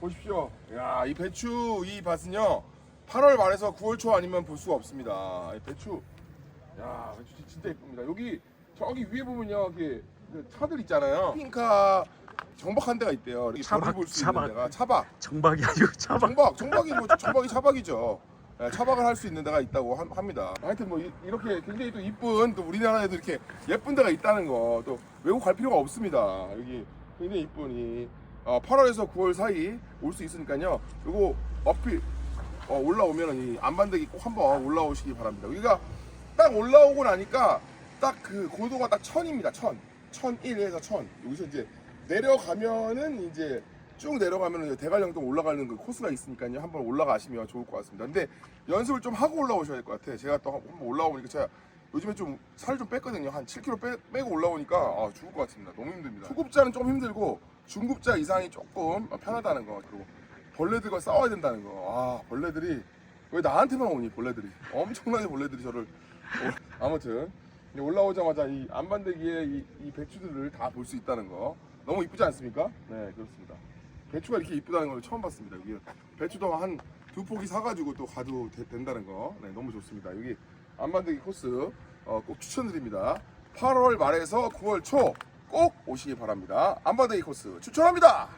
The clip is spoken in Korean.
보십시오. 야, 이 배추 이 밭은요. 8월 말에서 9월 초 아니면 볼 수가 없습니다. 이 배추. 야, 배추 진- 진짜 예쁩니다. 여기 저기 위에 보면요. 이렇게 그 차들 있잖아요. 핑카 정박한 데가 있대요. 이렇게 차박, 별을 볼수 차박. 있는 데가 차박. 정박이 아니고 차박. 정박, 정박이 뭐 정박이 차박이죠. 예, 차박을 할 수 있는 데가 있다고 함- 합니다. 하여튼 뭐 이- 이렇게 굉장히 또 이쁜 또 우리나라에도 이렇게 예쁜 데가 있다는 거 또 외국 갈 필요가 없습니다. 여기 굉장히 이쁘니 어, 8월에서 9월 사이 올 수 있으니까요. 요거 어필 어, 올라오면 이 안반대기 꼭 한번 올라오시기 바랍니다. 여기가 딱 올라오고 나니까 딱 그 고도가 딱 천입니다. 천. 천일에서 천. 여기서 이제 내려가면은 이제 쭉 내려가면 이제 대관령동 올라가는 그 코스가 있으니까요. 한번 올라가시면 좋을 것 같습니다. 근데 연습을 좀 하고 올라오셔야 될 것 같아. 제가 또 한번 올라오니까 제가 요즘에 좀 살 좀 뺐거든요. 한 7kg 빼, 빼고 올라오니까 아, 죽을 것 같습니다. 너무 힘듭니다. 초급자는 좀 힘들고 중급자 이상이 조금 편하다는 거. 그리고 벌레들과 싸워야 된다는 거. 아, 벌레들이 왜 나한테만 오니 벌레들이 엄청나게 벌레들이 저를 어, 아무튼 올라오자마자 이 안반대기에 이, 이 배추들을 다 볼 수 있다는 거 너무 이쁘지 않습니까? 네 그렇습니다. 배추가 이렇게 이쁘다는 걸 처음 봤습니다. 여기 배추도 한 두 포기 사가지고 또 가도 되- 된다는 거 네, 너무 좋습니다. 여기 안반대기 코스 어, 꼭 추천드립니다. 8월 말에서 9월 초 꼭 오시기 바랍니다. 안반대기 코스 추천합니다.